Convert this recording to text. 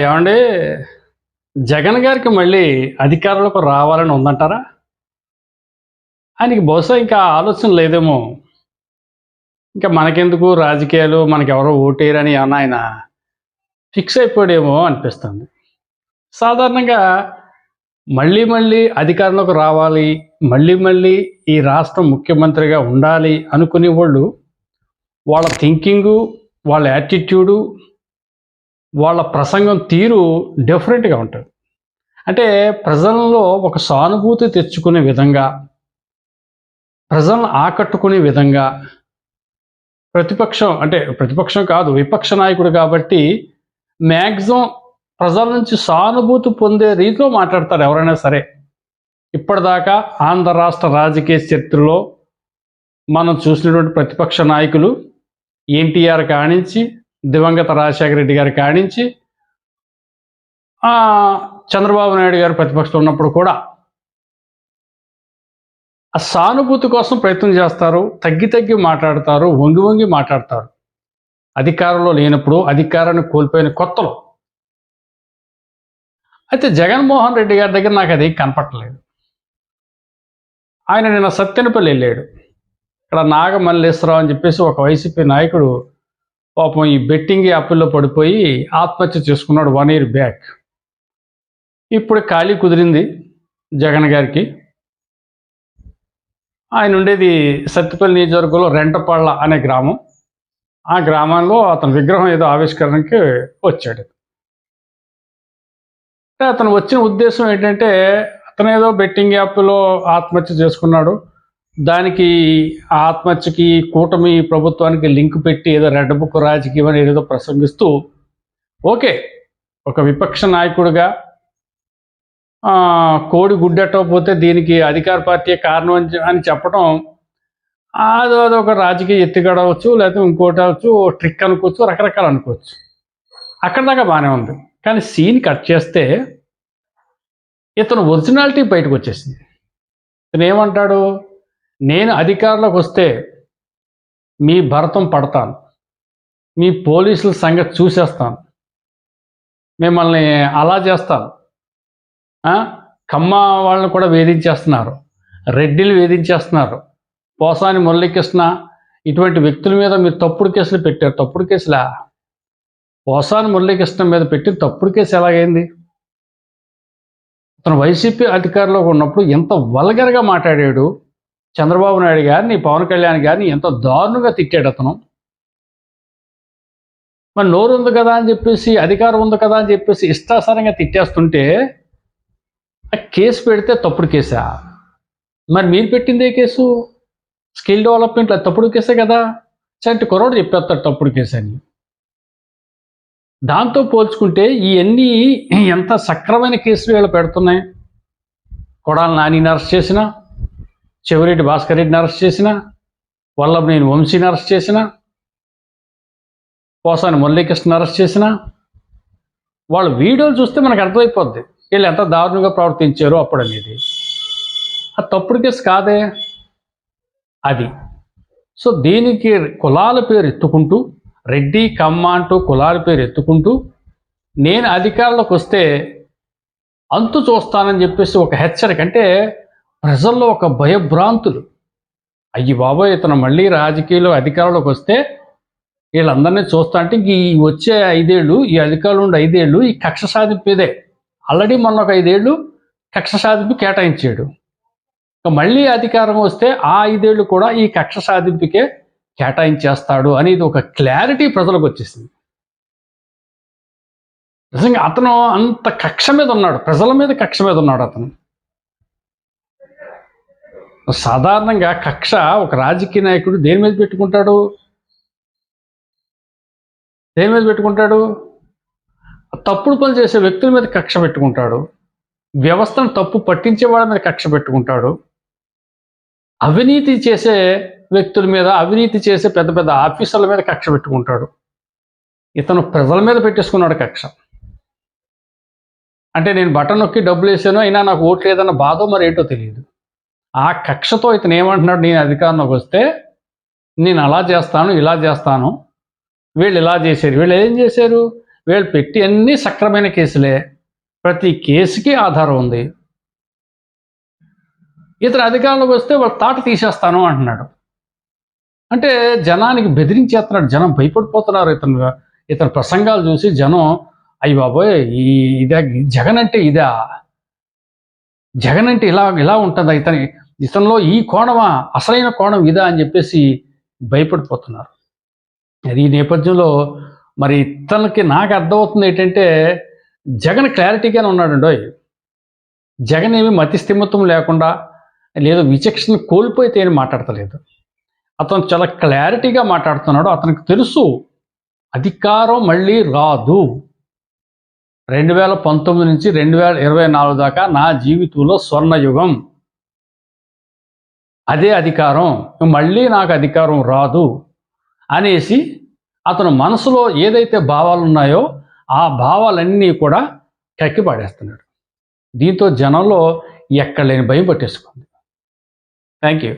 ఏమండి? జగన్ గారికి మళ్ళీ అధికారంలోకి రావాలని ఉందంటారా? ఆయనకి బహుశా ఇంకా ఆలోచన లేదేమో. ఇంకా మనకెందుకు రాజకీయాలు? మనకెవరో ఓటేయరని ఏమన్నా ఆయన ఫిక్స్ అయిపోయాడేమో అనిపిస్తుంది. సాధారణంగా మళ్ళీ మళ్ళీ అధికారంలోకి రావాలి మళ్ళీ మళ్ళీ ఈ రాష్ట్రం ముఖ్యమంత్రిగా ఉండాలి అనుకునే వాళ్ళు వాళ్ళ థింకింగు వాళ్ళ యాటిట్యూడు వాళ్ళ ప్రసంగం తీరు డిఫరెంట్గా ఉంటుంది. అంటే ప్రజల్లో ఒక సానుభూతి తెచ్చుకునే విధంగా ప్రజలను ఆకట్టుకునే విధంగా ప్రతిపక్షం అంటే ప్రతిపక్షం కాదు విపక్ష నాయకుడు కాబట్టి మ్యాక్సిమం ప్రజల నుంచి సానుభూతి పొందే రీతిలో మాట్లాడతారు ఎవరైనా సరే. ఇప్పటిదాకా ఆంధ్ర రాష్ట్ర రాజకీయ చరిత్రలో మనం చూసినటువంటి ప్రతిపక్ష నాయకులు ఎన్టీఆర్ కానించి దివంగత రాజశేఖర రెడ్డి గారి కానించి చంద్రబాబు నాయుడు గారు ప్రతిపక్షంలో ఉన్నప్పుడు కూడా ఆ సానుభూతి కోసం ప్రయత్నం చేస్తారు తగ్గి తగ్గి మాట్లాడతారు వంగి వంగి మాట్లాడతారు. అధికారంలో లేనప్పుడు అధికారాన్ని కోల్పోయిన కొత్తలో. అయితే జగన్మోహన్ రెడ్డి గారి దగ్గర నాకు అది కనపట్టలేదు ఆయన నిన్న సత్యనపల్లి వెళ్ళాడు. ఇక్కడ నాగమల్లేశ్వరరావు అని చెప్పేసి ఒక వైసీపీ నాయకుడు పాపం ఈ బెట్టింగ్ యాప్ల్లో పడిపోయి ఆత్మహత్య చేసుకున్నాడు వన్ ఇయర్ బ్యాక్. ఇప్పుడు ఖాళీ కుదిరింది జగన్ గారికి. ఆయన ఉండేది సత్తిపల్లి నియోజకవర్గంలో రెంటపాళ్ళ అనే గ్రామం. ఆ గ్రామంలో అతని విగ్రహం ఏదో ఆవిష్కరణకి వచ్చాడు. అంటే అతను వచ్చిన ఉద్దేశం ఏంటంటే అతను ఏదో బెట్టింగ్ యాప్లో ఆత్మహత్య చేసుకున్నాడు. దానికి ఆత్మహత్యకి కూటమి ప్రభుత్వానికి లింక్ పెట్టి ఏదో రెడ్ బుక్ రాజకీయం అని ఏదో ప్రసంగిస్తూ ఓకే ఒక విపక్ష నాయకుడిగా కోడి గుడ్డెట్టకపోతే దీనికి అధికార పార్టీ కారణం అని అని చెప్పడం అది అదొక రాజకీయ ఎత్తుగడ అవచ్చు లేకపోతే ఇంకోటి అవచ్చు ట్రిక్ అనుకోవచ్చు రకరకాలు అనుకోవచ్చు. అక్కడ దాకా బాగానే ఉంది. కానీ సీన్ కట్ చేస్తే ఇతను ఒరిజినాలిటీ బయటకు వచ్చేసింది. ఇతను ఏమంటాడు? నేను అధికారంలోకి వస్తే మీ భరతం పడతాను. మీ పోలీసుల సంగతి చూసేస్తాను. మిమ్మల్ని అలా చేస్తాను. కమ్మ వాళ్ళని కూడా వేధించేస్తున్నారు. రెడ్డిలు వేధించేస్తున్నారు. పోసాని మురళీకృష్ణ ఇటువంటి వ్యక్తుల మీద మీరు తప్పుడు కేసులు పెట్టారు. తప్పుడు కేసులా? పోసాని మురళీకృష్ణ మీద పెట్టి తప్పుడు కేసు ఎలాగైంది? అతను వైసీపీ అధికారంలో ఉన్నప్పుడు ఎంత వల్గర్గా మాట్లాడాడు? చంద్రబాబు నాయుడు గారిని పవన్ కళ్యాణ్ గారిని ఎంత దారుణంగా తిట్టాడు అతను. మరి నోరు ఉంది కదా అని చెప్పేసి అధికారం ఉంది కదా అని చెప్పేసి ఇష్టాసారంగా తిట్టేస్తుంటే ఆ కేసు పెడితే తప్పుడు కేసా? మరి మీరు పెట్టిందే కేసు? స్కిల్ డెవలప్మెంట్ తప్పుడు కేసే కదా? చంటి కుర్రోడు చెప్పేస్తాడు తప్పుడు కేసు అని. దాంతో పోల్చుకుంటే ఇవన్నీ ఎంత సక్రమైన కేసులు వీళ్ళు పెడుతున్నాయి? కొడాల నాని అరెస్ట్ చేసినా చెవిరెడ్డి భాస్కర్ రెడ్డిని అరెస్ట్ చేసిన వల్లభనేని వంశీని అరెస్ట్ చేసిన పోసాని మురళీకృష్ణ అరెస్ట్ చేసిన వాళ్ళ వీడియోలు చూస్తే మనకు అర్థమైపోద్ది. వీళ్ళు ఎంత దారుణంగా ప్రవర్తించారో అప్పుడు అనేది. ఆ తప్పుడు కేసు కాదే? అది. సో దీనికి కులాల పేరు ఎత్తుకుంటూ రెడ్డి కమ్మ అంటూ కులాల పేరు ఎత్తుకుంటూ నేను అధికారంలోకి వస్తే అంతు చూస్తానని చెప్పేసి ఒక హెచ్చరిక. అంటే ప్రజల్లో ఒక భయభ్రాంతులు. అయ్యి బాబోయ్ ఇతను మళ్ళీ రాజకీయాలు అధికారంలోకి వస్తే వీళ్ళందరినీ చూస్తా అంటే ఈ వచ్చే ఐదేళ్ళు ఈ అధికారులు ఉండే ఐదేళ్ళు ఈ కక్ష సాధింపేదే. ఆల్రెడీ మొన్న ఒక ఐదేళ్ళు కక్ష సాధింపు కేటాయించాడు. మళ్ళీ అధికారం వస్తే ఆ ఐదేళ్ళు కూడా ఈ కక్ష సాధింపుకే కేటాయించేస్తాడు అనేది ఒక క్లారిటీ ప్రజలకు వచ్చేసింది. నిజంగా అతను అంత కక్ష మీద ఉన్నాడు ప్రజల మీద కక్ష మీద ఉన్నాడు అతను. సాధారణంగా కక్ష ఒక రాజకీయ నాయకుడు దేని మీద పెట్టుకుంటాడు? దేని మీద పెట్టుకుంటాడు? తప్పుడు పనులు చేసే వ్యక్తుల మీద కక్ష పెట్టుకుంటాడు. వ్యవస్థను తప్పు పట్టించే వాళ్ళ మీద కక్ష పెట్టుకుంటాడు. అవినీతి చేసే వ్యక్తుల మీద అవినీతి చేసే పెద్ద పెద్ద ఆఫీసర్ల మీద కక్ష పెట్టుకుంటాడు. ఇతను ప్రజల మీద పెట్టేసుకున్నాడు కక్ష. అంటే నేను బటన్ నొక్కి డబ్బులు వేసాను అయినా నాకు ఓట్లేదన్న బాధో మరి ఏంటో తెలియదు. ఆ కక్షతో ఇతను ఏమంటున్నాడు నేను అధికారంలోకి వస్తే నేను అలా చేస్తాను ఇలా చేస్తాను. వీళ్ళు ఇలా చేశారు వీళ్ళు ఏం చేశారు? వీళ్ళు పెట్టి అన్ని సక్రమైన కేసులే. ప్రతి కేసుకి ఆధారం ఉంది. ఇతను అధికారంలోకి వస్తే వాళ్ళ తాట తీసేస్తాను అంటున్నాడు. అంటే జనానికి బెదిరించేస్తున్నాడు జనం భయపడిపోతున్నారు ఇతను ఇతని ప్రసంగాలు చూసి జనం అయ్యి బాబోయ్ ఈ ఇదే జగన్ అంటే ఇదా? జగన్ అంటే ఇలా ఇలా ఉంటుందా ఇతని ఇతనిలో ఈ కోణమా అసలైన కోణం ఇదా అని చెప్పేసి భయపడిపోతున్నారు. అది ఈ నేపథ్యంలో మరి ఇతనికి నాకు అర్థమవుతుంది ఏంటంటే జగన్ క్లారిటీగానే ఉన్నాడండి. జగన్ ఏమి మతిస్థిమత్వం లేకుండా లేదు విచక్షణ కోల్పోయితే ఏమి మాట్లాడతలేదు. అతను చాలా క్లారిటీగా మాట్లాడుతున్నాడు. అతనికి తెలుసు అధికారం మళ్ళీ రాదు. రెండు వేల పంతొమ్మిది నుంచి రెండు వేల ఇరవై నాలుగు దాకా నా జీవితంలో స్వర్ణయుగం. అదే అధికారం. మళ్ళీ నాకు అధికారం రాదు అనేసి అతను మనసులో ఏదైతే భావాలు ఉన్నాయో ఆ భావాలన్నీ కూడా కక్కి పాడేస్తున్నాడు. దీంతో జనంలో ఎక్కడ లేని భయం పట్టేసుకుంది. Thank you